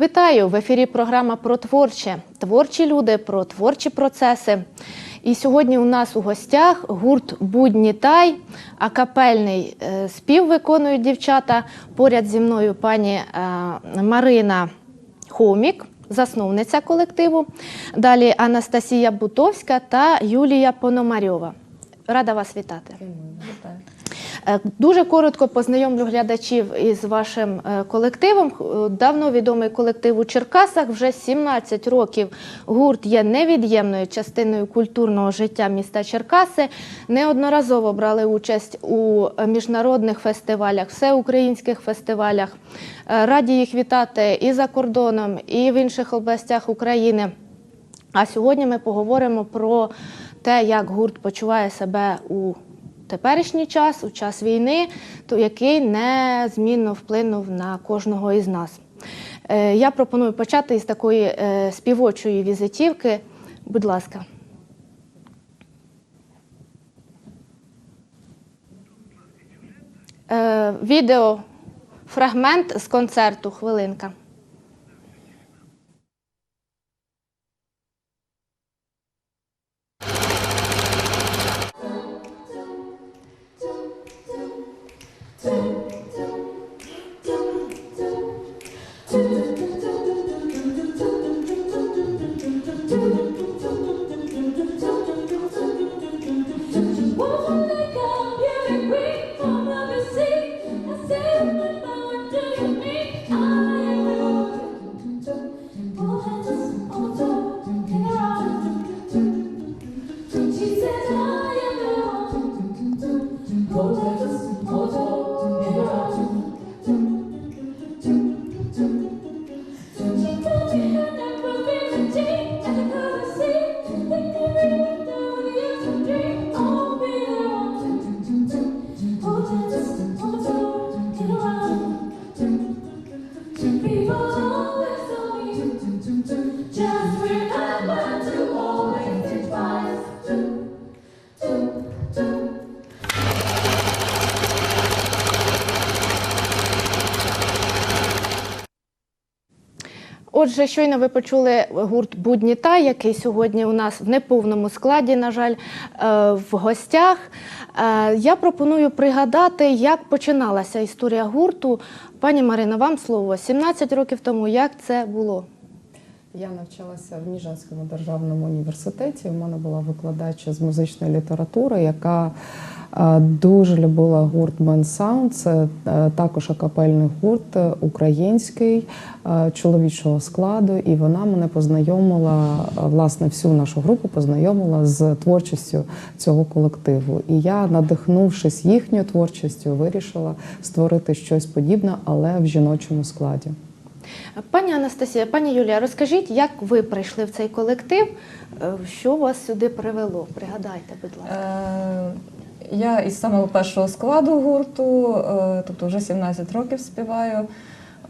Вітаю в ефірі. Програма про творче. Творчі люди про творчі процеси. І сьогодні у нас у гостях гурт Будні Тай, капельний е, спів виконують дівчата. Поряд зі мною пані е, Марина Хомік, засновниця колективу. Далі Анастасія Бутовська та Юлія Пономарьова. Рада вас вітати. Е, Дуже коротко познайомлю глядачів із вашим е, колективом. Е, Давно відомий колектив у Черкасах. Вже 17 років гурт є невід'ємною частиною культурного життя міста Черкаси. Неодноразово брали участь у е, міжнародних фестивалях, всеукраїнських фестивалях. Е, Раді їх вітати і за кордоном, і в інших областях України. А сьогодні ми поговоримо про те, як гурт почуває себе у теперішній час, у час війни, то який незмінно вплинув на кожного із нас. Е, Я пропоную почати із такої е, співочої візитівки. Будь ласка. Е, Відео, фрагмент з концерту, хвилинка. Отже, щойно ви почули гурт Будні Тай, який сьогодні у нас в неповному складі, на жаль, е, в гостях. Е, Я пропоную пригадати, як починалася історія гурту. Пані Марина, вам слово 17 років тому. Як це було? Я навчалася в Ніжинському державному університеті. У мене була викладача з музичної літератури, яка дуже любила гурт Band Sound. Це е, також акапельний гурт е, український е, чоловічого складу. І вона мене познайомила, е, власне, всю нашу групу познайомила з творчістю цього колективу. І я, надихнувшись їхньою творчістю, вирішила створити щось подібне, але в жіночому складі. Пані Анастасія, пані Юлія, розкажіть, як ви прийшли в цей колектив? Е, Що вас сюди привело? Пригадайте, будь ласка. Е, Я із самого першого складу гурту, е, тобто вже 17 років співаю.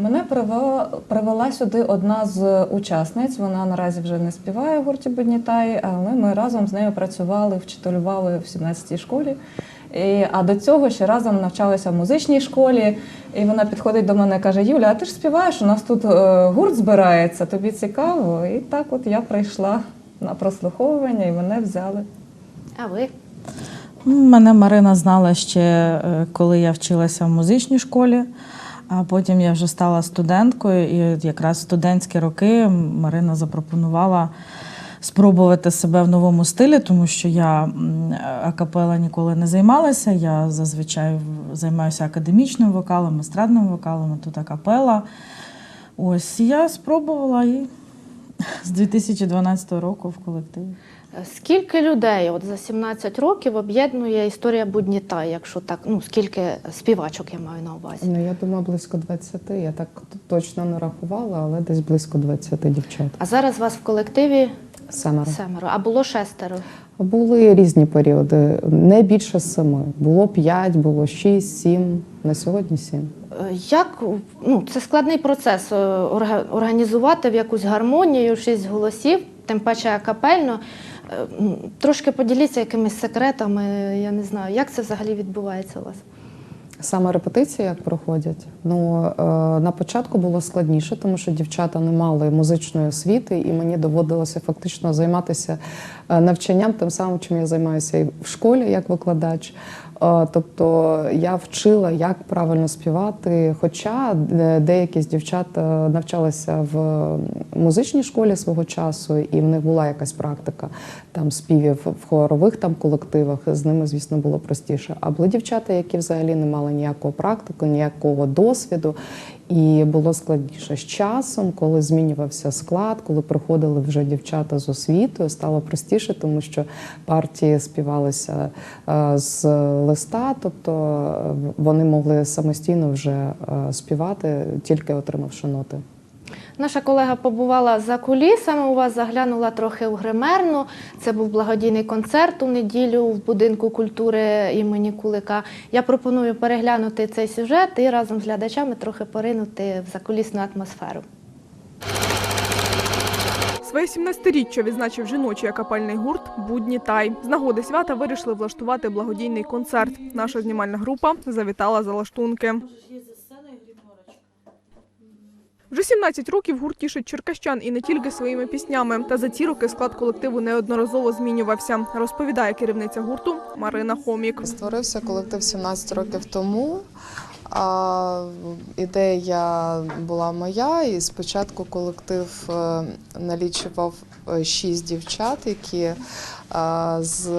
Мене привела, привела сюди одна з учасниць. Вона наразі вже не співає в гурті Буднітай, але ми разом з нею працювали, вчителювали в 17-й школі. І, а до цього ще разом навчалися в музичній школі. І вона підходить до мене і каже: Юля, а ти ж співаєш? У нас тут е, гурт збирається, тобі цікаво. І так от я прийшла на прослуховування і мене взяли. А ви? Мене Марина знала ще, е, коли я вчилася в музичній школі, а потім я вже стала студенткою, і якраз в студентські роки Марина запропонувала спробувати себе в новому стилі, тому що я акапела ніколи не займалася. Я зазвичай займаюся академічним вокалом, естрадним вокалом, тут акапела. Ось я спробувала і з 2012 року в колективі. Скільки людей от за 17 років об'єднує історія Будніта, якщо так, ну скільки співачок я маю на увазі? Ну, я думаю, близько 20. Я так точно не рахувала, але десь близько 20 дівчат. А зараз вас в колективі Семеро. семеро, а було шестеро. Були різні періоди, не більше семи. Було п'ять, було шість, сім. На сьогодні сім. Е, Як ну це складний процес е, організувати в якусь гармонію, шість голосів, тим паче акапельно. Е, Трошки поділіться якимись секретами, я не знаю, як це взагалі відбувається у вас. Саме репетиції як проходять. Ну на початку було складніше, тому що дівчата не мали музичної освіти, і мені доводилося фактично займатися навчанням, тим самим, чим я займаюся і в школі як викладач. Е, Тобто я вчила, як правильно співати. Хоча е, деякі з дівчат е, навчалися в музичній школі свого часу, і в них була якась практика там співів в хорових там колективах. З ними, звісно, було простіше. А були дівчата, які взагалі не мали ніякого практику, ніякого досвіду. І було складніше з часом, коли змінювався склад, коли приходили вже дівчата з освітою, стало простіше, тому що партії співалися е, з листа, тобто е, вони могли самостійно вже е, співати, тільки отримавши ноти. Наша колега побувала за кулісами. У вас заглянула трохи в гримерну. Це був благодійний концерт у неділю в будинку культури імені Кулика. Я пропоную переглянути цей сюжет і разом з глядачами трохи поринути в закулісну атмосферу. Своє 17-річчя відзначив жіночий акапельний гурт Будні Тай. З нагоди свята вирішили влаштувати благодійний концерт. Наша знімальна група завітала за лаштунки. Вже 17 років гурт тішить черкащан і не тільки своїми піснями. Та за ці роки склад колективу неодноразово змінювався. Розповідає керівниця гурту Марина Хомік. Створився колектив 17 років тому. А ідея була моя, і спочатку колектив е, налічував е, шість дівчат, які е, з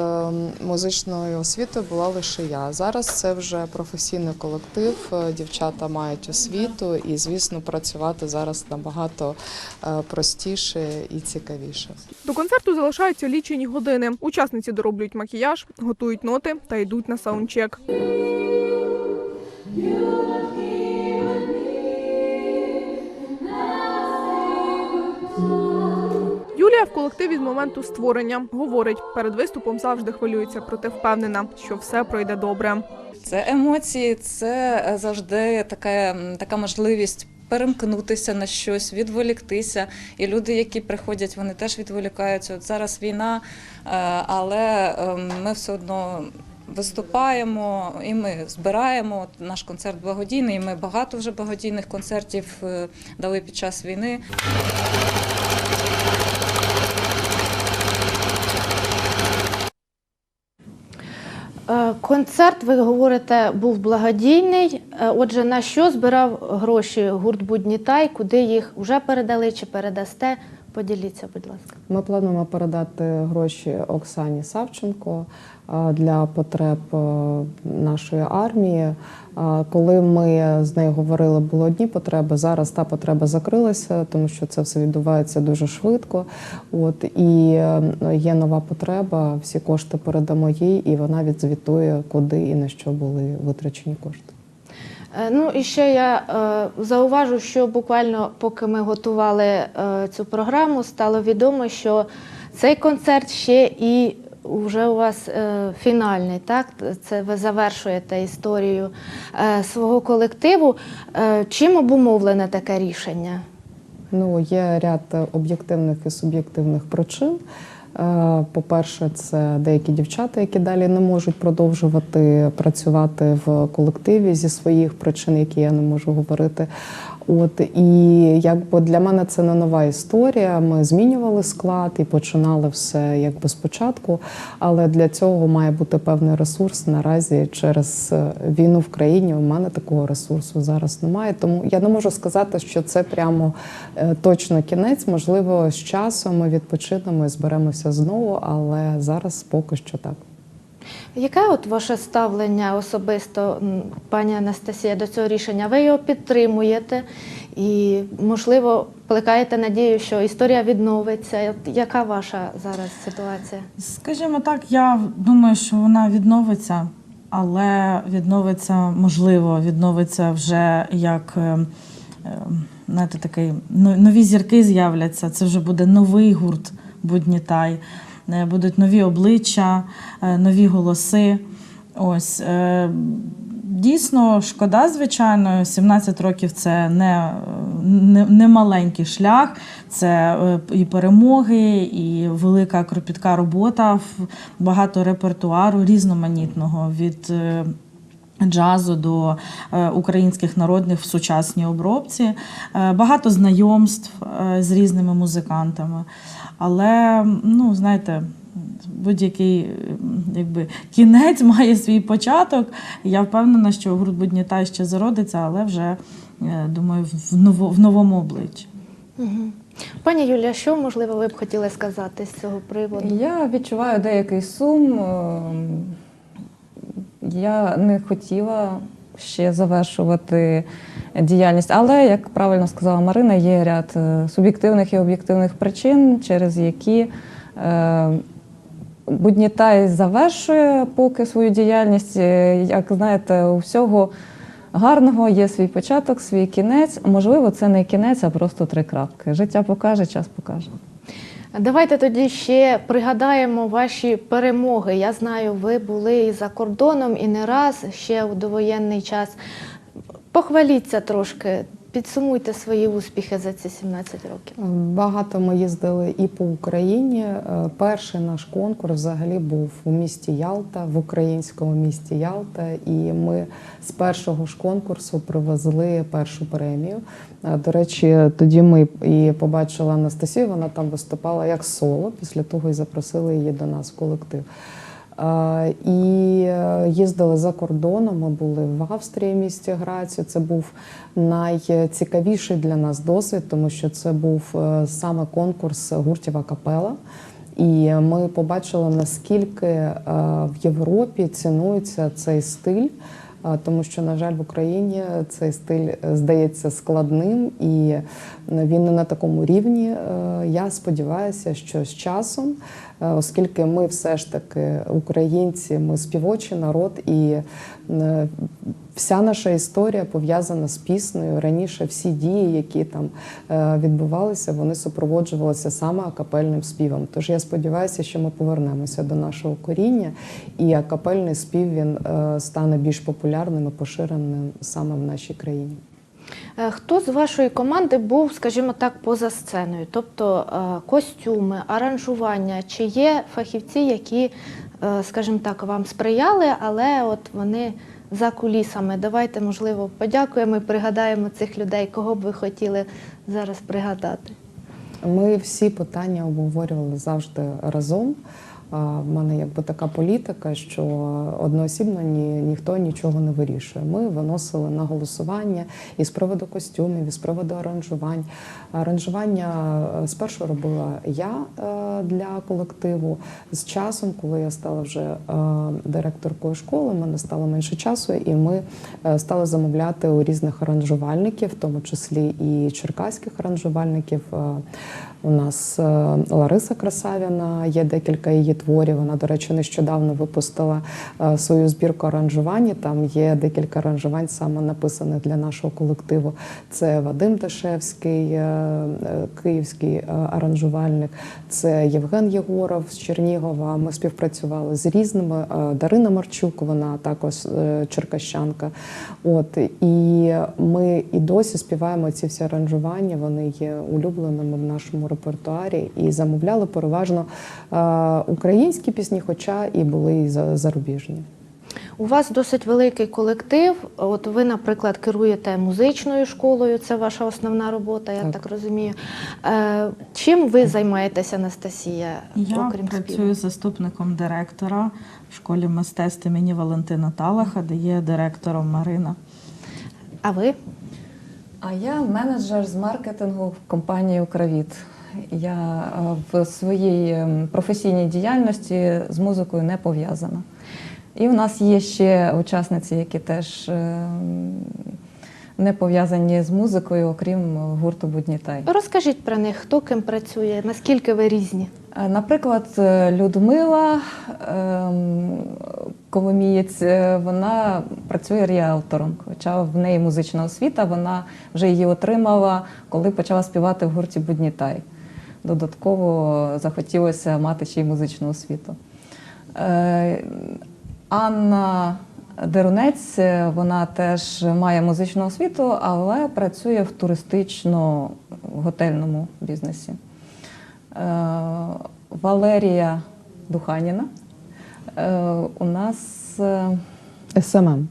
музичною освітою була лише я. Зараз це вже професійний колектив. Дівчата мають освіту, і звісно, працювати зараз набагато простіше і цікавіше. До концерту залишаються лічені години. Учасниці дороблюють макіяж, готують ноти та йдуть на саундчек. Юлія в колективі з моменту створення говорить, перед виступом завжди хвилюється, проте впевнена, що все пройде добре. Це емоції, це е, завжди така, така можливість. Перемкнутися на щось, відволіктися. І люди, які приходять, вони теж відволікаються. От зараз війна, е, але ем, ми все одно виступаємо і ми збираємо. Наш концерт благодійний. і Ми багато вже благодійних концертів е, дали під час війни. Е, Концерт, ви говорите, був благодійний. Е, Отже, на що збирав гроші гурт Будні Тай? Куди їх вже передали чи передасте? Поділіться, будь ласка. Ми плануємо передати гроші Оксані Савченко для потреб е, нашої армії. Коли ми з нею говорили, були одні потреби. Зараз та потреба закрилася, тому що це все відбувається дуже швидко. От і е, є нова потреба. Всі кошти передамо їй, і вона відзвітує, куди і на що були витрачені кошти. Е, Ну і ще я е, зауважу, що буквально поки ми готували е, цю програму, стало відомо, що цей концерт ще і вже у вас е, фінальний, так? Це ви завершуєте історію е, свого колективу. Е, чим обумовлене таке рішення? Ну, є ряд е, об'єктивних і суб'єктивних причин. Е, По-перше, це деякі дівчата, які далі не можуть продовжувати працювати в колективі зі своїх причин, які я не можу говорити. От і якби для мене це не нова історія. Ми змінювали склад і починали все якби спочатку. Але для цього має бути певний ресурс. Наразі через е, війну в країні у мене такого ресурсу зараз немає. Тому я не можу сказати, що це прямо е, точно кінець. Можливо, з часом ми відпочинемо і зберемося знову, але зараз поки що так. Яке от ваше ставлення особисто, пані Анастасія, до цього рішення? Ви його підтримуєте і, можливо, плекаєте надію, що історія відновиться. От яка ваша зараз ситуація? Скажімо так, я думаю, що вона відновиться, але відновиться можливо, відновиться вже як е, е, знаєте, такий нові зірки з'являться. Це вже буде новий гурт Буднітай, будуть нові обличчя, е, нові голоси. Ось е, дійсно шкода, звичайно, 17 років це не, не, не маленький шлях, це е, і перемоги, і велика кропітка робота, багато репертуару різноманітного від. е, Джазу до е, українських народних в сучасній обробці, Е, багато знайомств е, з різними музикантами. Але, ну, знаєте, будь-який якби, кінець має свій початок. Я впевнена, що гурт Буднітай ще зародиться, але вже, е, думаю, в, ново, в новому обличчі. Пані Юлія, що можливо ви б хотіли сказати з цього приводу? Я відчуваю деякий сум. Ем, Я не хотіла ще завершувати діяльність, але, як правильно сказала Марина, є ряд е, суб'єктивних і об'єктивних причин, через які е, Буднітай завершує поки свою діяльність. Е, Як знаєте, у всього гарного є свій початок, свій кінець. Можливо, це не кінець, а просто три крапки. Життя покаже, час покаже. Давайте тоді ще пригадаємо ваші перемоги. Я знаю, ви були і за кордоном, і не раз ще у довоєнний час. Похваліться трошки, підсумуйте свої успіхи за ці 17 років. Багато ми їздили і по Україні. Е, Перший наш конкурс взагалі був у місті Ялта, в українському місті Ялта. І ми з першого ж конкурсу привезли першу премію. Е, До речі, тоді ми і побачили Анастасію. Вона там виступала як соло. Після того і запросили її до нас в колектив. І е, їздили за кордоном. Ми були в Австрії, місті Грацію. Це був найцікавіший для нас досвід, тому що це був е, саме конкурс гуртів капела. І ми побачили, наскільки е, в Європі цінується цей стиль. Тому що, на жаль, в Україні цей стиль е, здається складним і е, він не на такому рівні. Е, Я сподіваюся, що з часом, оскільки ми все ж таки українці, ми співочий народ, і вся наша історія пов'язана з піснею. Раніше всі дії, які там е, відбувалися, вони супроводжувалися саме акапельним співом. Тож я сподіваюся, що ми повернемося до нашого коріння, і акапельний спів він е, стане більш популярним і поширеним саме в нашій країні. Е, Хто з вашої команди був, скажімо так, поза сценою? Тобто костюми, аранжування, чи є фахівці, які, скажімо так, вам сприяли, але от вони за кулісами. Давайте, можливо, подякуємо і пригадаємо цих людей, кого б ви хотіли зараз пригадати. Ми всі питання обговорювали завжди разом. В мене якби така політика, що одноосібно ні, ніхто нічого не вирішує. Ми виносили на голосування і з приводу костюмів, і з приводу аранжувань. Аранжування е, спершу робила я е, для колективу. З часом, коли я стала вже е, директоркою школи, мене стало менше часу, і ми стали замовляти у різних аранжувальників, в тому числі і черкаських аранжувальників. У нас е, Лариса Красавіна, є декілька її творів. Вона, до речі, нещодавно випустила е, свою збірку аранжувань. Там є декілька аранжувань, саме написаних для нашого колективу. Це Вадим Дашевський, е, київський аранжувальник, це Євген Єгоров з Чернігова. Ми співпрацювали з різними. Дарина Марчук, вона також черкащанка. От і ми і досі співаємо ці всі аранжування. Вони є улюбленими в нашому репертуарі і замовляли переважно е, українські пісні, хоча і були і зарубіжні. У вас досить великий колектив. От ви, наприклад, керуєте музичною школою, це ваша основна робота, я так, Так. розумію. Е, чим ви займаєтеся, Анастасія, Я окрім працюю співу? заступником директора в школі мистецтв імені Валентина Талаха, де є директором Марина. А ви? А я менеджер з маркетингу в компанії Укравіт. Я е, в своїй ем, професійній діяльності з музикою не пов'язана. І в нас є ще учасниці, які теж ем, не пов'язані з музикою, окрім гурту Буднітай. Розкажіть про них, хто ким працює, наскільки ви різні? Е, Наприклад, е, Людмила ем, Коломієць, вона працює ріелтором, хоча в неї музична освіта, вона вже її отримала, коли почала співати в гурті Буднітай. Додатково захотілося мати ще й музичну освіту. Е, Анна Дерунець, е, вона теж має музичну освіту, але працює в туристично-готельному бізнесі. Е, Валерія Духаніна. У нас СММ.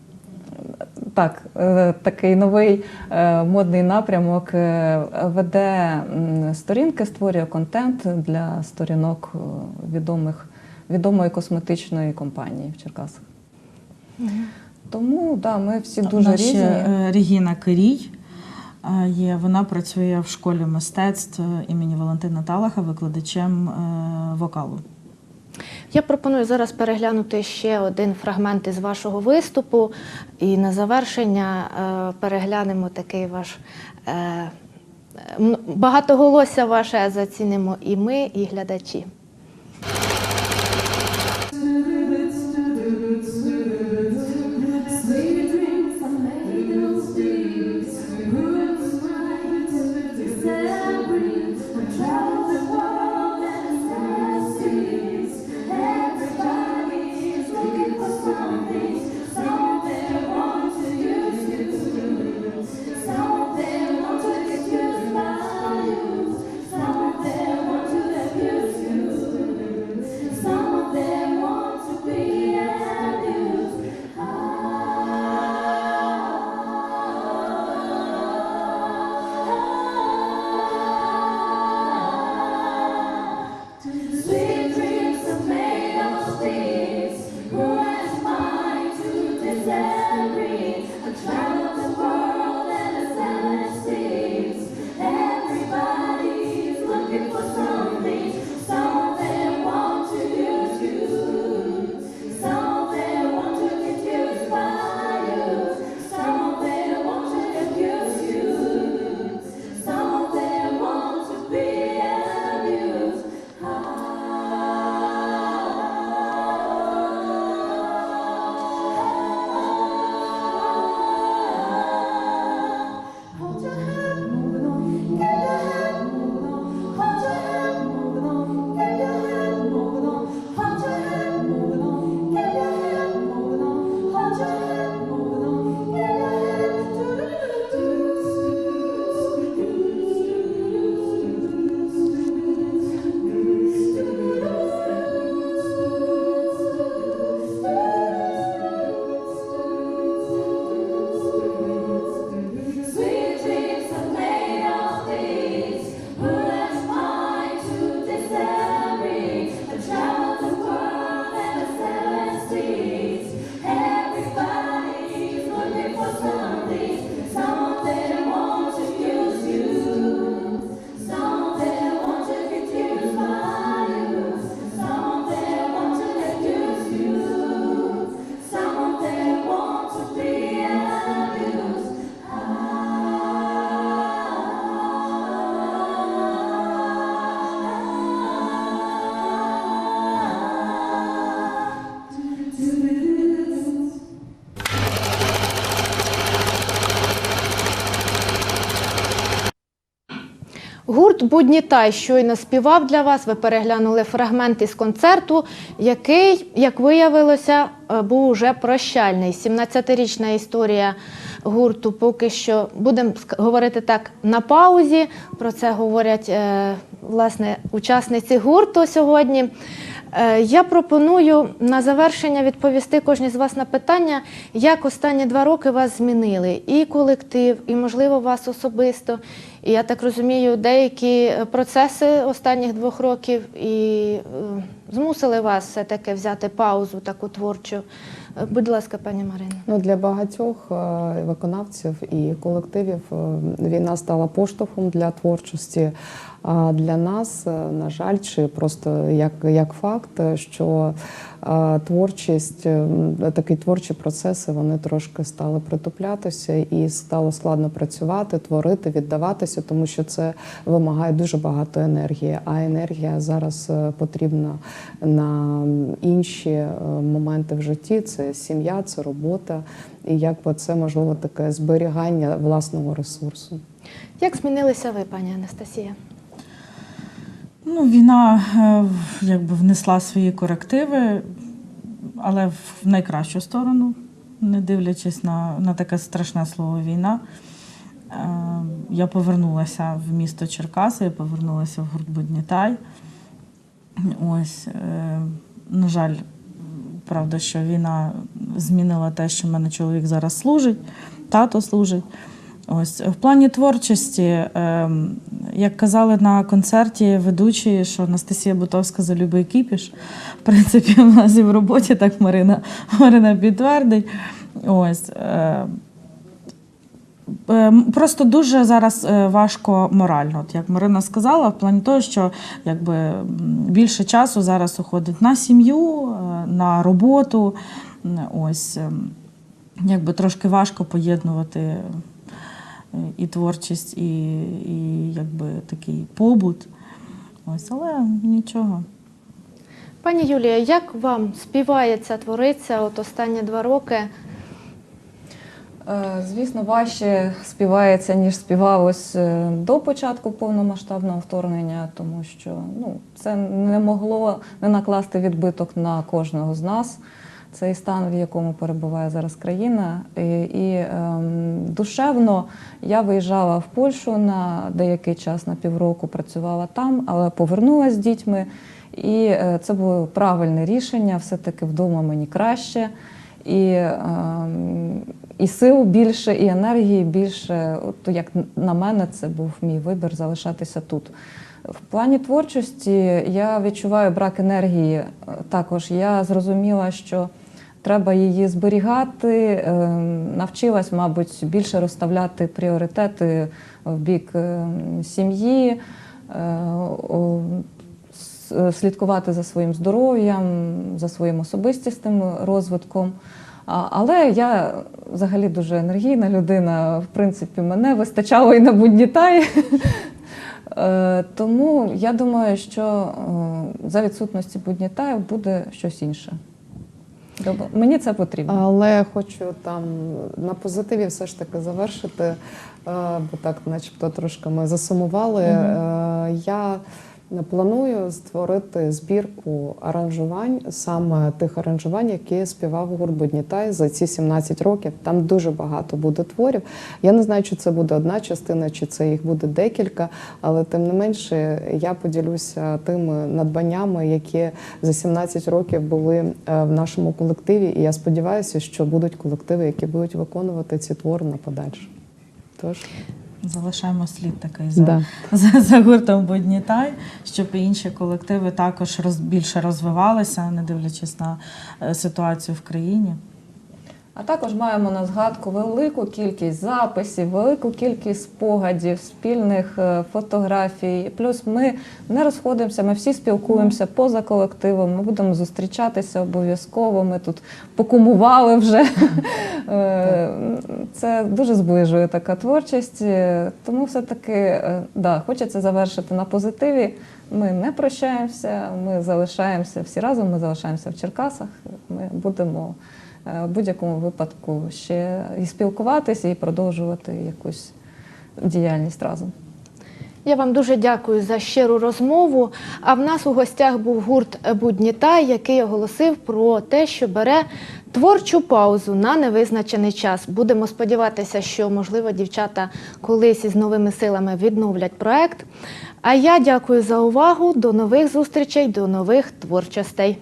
Так, е, такий новий е, модний напрямок е, веде сторінки, створює контент для сторінок відомих, відомої косметичної компанії в Черкасах. Тому да, ми всі дуже ще, різні. Регіна Кирій є. Вона працює в школі мистецтв імені Валентина Талаха викладачем вокалу. Я пропоную зараз переглянути ще один фрагмент із вашого виступу. І на завершення е, переглянемо такий ваш е, багатоголосся ваше зацінимо і ми, і глядачі. Будні Тай щойно співав для вас. Ви переглянули фрагмент із концерту, який, як виявилося, е, був уже прощальний. 17-річна історія гурту поки що будемо говорити так на паузі. Про це говорять е, власне учасниці гурту сьогодні. Е, Я пропоную на завершення відповісти кожній з вас на питання, як останні два роки вас змінили і колектив, і можливо вас особисто. І я так розумію, деякі е, процеси останніх двох років і е, змусили вас все-таки взяти паузу таку творчу. Будь ласка, пані Марино. Ну, для багатьох виконавців і колективів війна стала поштовхом для творчості. А для нас, е, на жаль, чи просто як, як факт, е, що е, творчість, такі творчі процеси вони трошки стали притуплятися і стало складно працювати, творити, віддаватися, тому що це вимагає дуже багато енергії. А енергія зараз потрібна на інші моменти в житті: це сім'я, це робота, і якби це можливо таке зберігання власного ресурсу. Як змінилися ви, пані Анастасія? Ну, війна е, якби внесла свої корективи, але в найкращу сторону, не дивлячись на, на таке страшне слово війна. Е, Я повернулася в місто Черкаси, я повернулася в гурт Буднітай. Ось, е, на жаль, правда, що війна змінила те, що в мене чоловік зараз служить, тато служить. Ось в плані творчості, ем, як казали на концерті ведучі, що Анастасія Бутовська за любий кіпіш. В принципі, в нас і в роботі так Марина, Марина підтвердить. Ось. Е, Ем, Просто дуже зараз е, важко морально, от як Марина сказала, в плані того, що якби більше часу зараз уходить на сім'ю, е, на роботу. Ось ем, якби трошки важко поєднувати і творчість, і, і якби такий побут. Ось, але нічого. Пані Юлія, як вам співається, твориться от останні два роки? Е, Звісно, важче співається, ніж співалось е, до початку повномасштабного вторгнення, тому що ну, це не могло не накласти відбиток на кожного з нас. Цей стан, в якому перебуває зараз країна. І, і ем, душевно я виїжджала в Польщу на деякий час, на півроку працювала там, але повернулася з дітьми. І е, це було правильне рішення, все-таки вдома мені краще. І, ем, і сил більше, і енергії більше. От як на мене, це був мій вибір залишатися тут. В плані творчості я відчуваю брак енергії. е, Також я зрозуміла, що треба її зберігати. ем, Навчилась, мабуть, більше розставляти пріоритети в бік ем, сім'ї. е, слідкувати за своїм здоров'ям, за своїм особистісним розвитком. Але я взагалі дуже енергійна людина. В принципі, мене вистачало і на будні таї. Е, Тому я думаю, що е, за відсутності буднітаїв буде щось інше. Мені це потрібно. Але хочу там на позитиві все ж таки завершити, е, бо так, начебто, трошки ми засумували. Угу. Я планую створити збірку аранжувань, саме тих аранжувань, які співав гурт Буднітай за ці 17 років. Там дуже багато буде творів. Я не знаю, чи це буде одна частина, чи це їх буде декілька, але тим не менше я поділюся тими надбаннями, які за 17 років були е, в нашому колективі. І я сподіваюся, що будуть колективи, які будуть виконувати ці твори на подальше. Тож Залишаємо слід такий за, Да. за, за гуртом Буднітай, щоб інші колективи також роз, більше розвивалися, не дивлячись на е, ситуацію в країні. А також маємо на згадку велику кількість записів, велику кількість спогадів, спільних е, фотографій. Плюс ми не розходимося, ми всі спілкуємося поза колективом. Ми будемо зустрічатися обов'язково. Ми тут покумували вже. Е, Це дуже зближує така творчість. Е, Тому все-таки да, хочеться завершити на позитиві. Ми не прощаємося, ми залишаємося всі разом. Ми залишаємося в Черкасах. Ми будемо в будь-якому випадку ще і спілкуватися, і продовжувати якусь діяльність разом. Я вам дуже дякую за щиру розмову. А в нас у гостях був гурт Буднітай, який оголосив про те, що бере творчу паузу на невизначений час. Будемо сподіватися, що можливо дівчата колись із новими силами відновлять проект. А я дякую за увагу. До нових зустрічей, до нових творчостей.